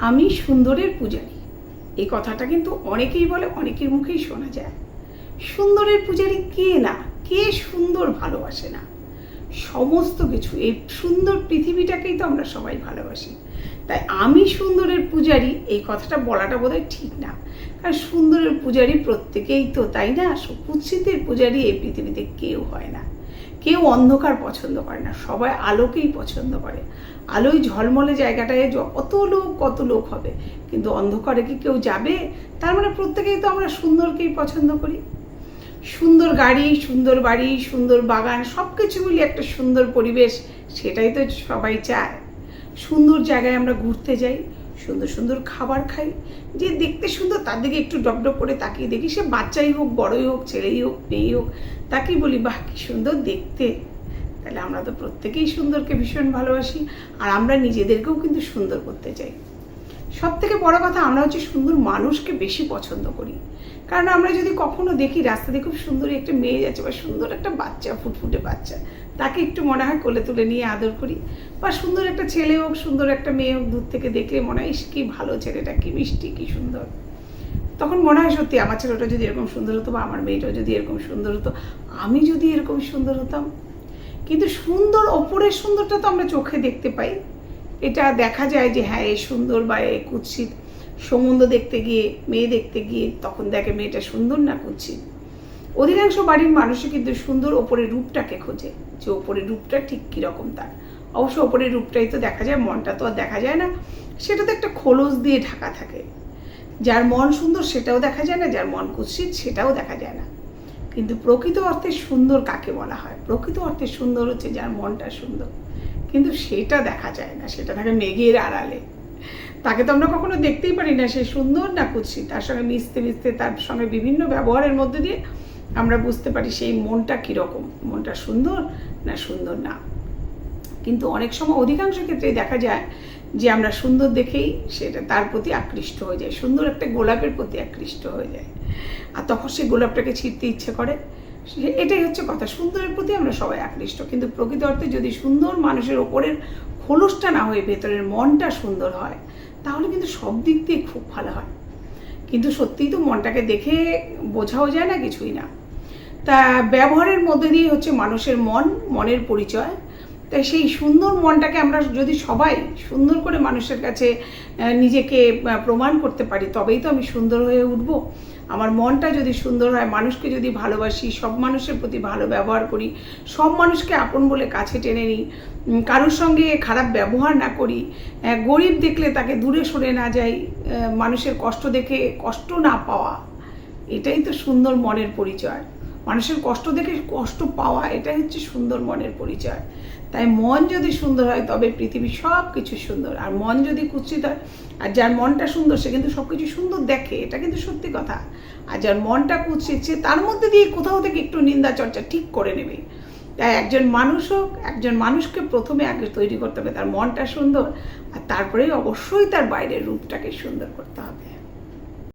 আমি সুন্দরের পূজারী। এই কথাটা কিন্তু অনেকেই বলে, অনেকের মুখেই শোনা যায়। সুন্দরের পূজারী কে না? কে সুন্দর ভালোবাসে না? সমস্ত কিছু, এই সুন্দর পৃথিবীটাকেই তো আমরা সবাই ভালোবাসি। তাই আমি সুন্দরের পূজারী, এই কথাটা বলাটা বোধহয় ঠিক না। কারণ সুন্দরের পূজারী প্রত্যেকেই তো, তাই না? কুৎসিতের পূজারী এই পৃথিবীতে কেউ হয় না। কেউ অন্ধকার পছন্দ করে না, সবাই আলোকেই পছন্দ করে। আলোয় ঝলমলে জায়গাটায় কত লোক কত লোক হবে। কিন্তু অন্ধকারে কি কেউ যাবে? তার মানে প্রত্যেকেই তো আমরা সুন্দরকেই পছন্দ করি। সুন্দর গাড়ি, সুন্দর বাড়ি, সুন্দর বাগান সব কিছু মিলিয়ে একটা সুন্দর পরিবেশ, সেটাই তো সবাই চায়। সুন্দর জায়গায় আমরা ঘুরতে যাই সুন্দর সুন্দর খাবার খাই। যে দেখতে সুন্দর, তার দিকে একটু ডকডক করে তাকিয়ে দেখি, সে বাচ্চাই হোক, বড়ই হোক, ছেলেই হোক, মেয়েই হোক, তাকেই বলি, বাহ, কী সুন্দর দেখতে। তাহলে আমরা তো প্রত্যেকেই সুন্দরকে ভীষণ ভালোবাসি, আর আমরা নিজেদেরকেও কিন্তু সুন্দর করতে চাই। সব থেকে বড় কথা আমরা হচ্ছে সুন্দর মানুষকে বেশি পছন্দ করি। কারণ আমরা যদি কখনো দেখি রাস্তাতে খুব সুন্দর একটা মেয়ে যাচ্ছে বা সুন্দর একটা বাচ্চা, ফুটফুটে বাচ্চা, তাকে একটু মনে হয় কোলে তুলে নিয়ে আদর করি বা সুন্দর একটা ছেলে হোক, সুন্দর একটা মেয়ে হোক দূর থেকে দেখলে মনে হয় কি ভালো ছেলেটা, কি মিষ্টি, কি সুন্দর। তখন মনে হয় সত্যি আমার ছেলেটা যদি এরকম সুন্দর হতো বা আমার মেয়েটাও যদি এরকম সুন্দর হতো, আমি যদি এরকম সুন্দর হতাম। কিন্তু সুন্দর, ওপরের সুন্দরটা তো আমরা চোখে দেখতে পাই। এটা দেখা যায় যে হ্যাঁ এ সুন্দর বা এ কুৎসিত সম্বন্ধ দেখতে গিয়ে, মেয়ে দেখতে গিয়ে তখন দেখে মেয়েটা সুন্দর না কুৎসিত? অধিকাংশ বাড়ির মানুষই কিন্তু সুন্দর ওপরের রূপটাকে খোঁজে, যে ওপরের রূপটা ঠিক কীরকম তার। অবশ্য ওপরের রূপটাই তো দেখা যায়, মনটা তো আর দেখা যায় না। সেটা তো একটা খোলস দিয়ে ঢাকা থাকে। যার মন সুন্দর সেটাও দেখা যায় না, যার মন কুৎসিত সেটাও দেখা যায় না। কিন্তু প্রকৃত অর্থে সুন্দর কাকে বলা হয়? প্রকৃত অর্থে সুন্দর হচ্ছে যার মনটা সুন্দর। কিন্তু সেটা দেখা যায় না, সেটা থাকে মেঘের আড়ালে। তাকে তো আমরা কখনো দেখতেই পারি না, সে সুন্দর না কুৎসিত তার সঙ্গে মিশতে মিশতে, তার সঙ্গে বিভিন্ন ব্যবহারের মধ্যে দিয়ে আমরা বুঝতে পারি সেই মনটা কীরকম। মনটা সুন্দর না সুন্দর না। কিন্তু অনেক সময় অধিকাংশ ক্ষেত্রেই দেখা যায় যে আমরা সুন্দর দেখেই সেটা তার প্রতি আকৃষ্ট হয়ে যায়। সুন্দর একটা গোলাপের প্রতি আকৃষ্ট হয়ে যায়। আর তখন সে গোলাপটাকে ছিঁড়তে ইচ্ছে করে। এটাই হচ্ছে কথা। সুন্দরের প্রতি আমরা সবাই আকৃষ্ট, কিন্তু প্রকৃত অর্থে যদি সুন্দর মানুষের ওপরের খোলসটা না হয়ে, ভেতরের মনটা সুন্দর হয়, তাহলে কিন্তু সব দিক দিয়ে খুব ভালো হয়। কিন্তু সত্যিই তো মনটাকে দেখে বোঝাও যায় না কিছুই না। তা ব্যবহারের মধ্যে দিয়ে হচ্ছে মানুষের মন, মনের পরিচয় তাই সেই সুন্দর মনটাকে আমরা যদি সবাই সুন্দর করে মানুষের কাছে নিজেকে প্রমাণ করতে পারি, তবেই তো আমি সুন্দর হয়ে উঠব। আমার মনটা যদি সুন্দর হয়, মানুষকে যদি ভালোবাসি, সব মানুষের প্রতি ভালো ব্যবহার করি, সব মানুষকে আপন বলে কাছে টেনে নিই কারোর সঙ্গে খারাপ ব্যবহার না করি গরিব দেখলে তাকে দূরে সরে না যাই মানুষের কষ্ট দেখে কষ্ট না পাওয়া, এটাই তো সুন্দর মনের পরিচয়। মানুষের কষ্ট দেখে কষ্ট পাওয়া, এটাই হচ্ছে সুন্দর মনের পরিচয়। তাই মন যদি সুন্দর হয়, তবে পৃথিবীর সব কিছু সুন্দর। আর মন যদি কুৎসিত হয়, আর যার মনটা সুন্দর, সে কিন্তু সব কিছু সুন্দর দেখে, এটা কিন্তু সত্যি কথা। আর যার মনটা কুৎসিত, সে তার মধ্যে দিয়ে কোথাও থেকে একটু নিন্দা চর্চা ঠিক করে নেবে। তাই একজন মানুষ হোক, একজন মানুষকে প্রথমে আগে তৈরি করতে হবে তার মনটা সুন্দর, আর তারপরে অবশ্যই তার বাইরের রূপটাকে সুন্দর করতে হবে।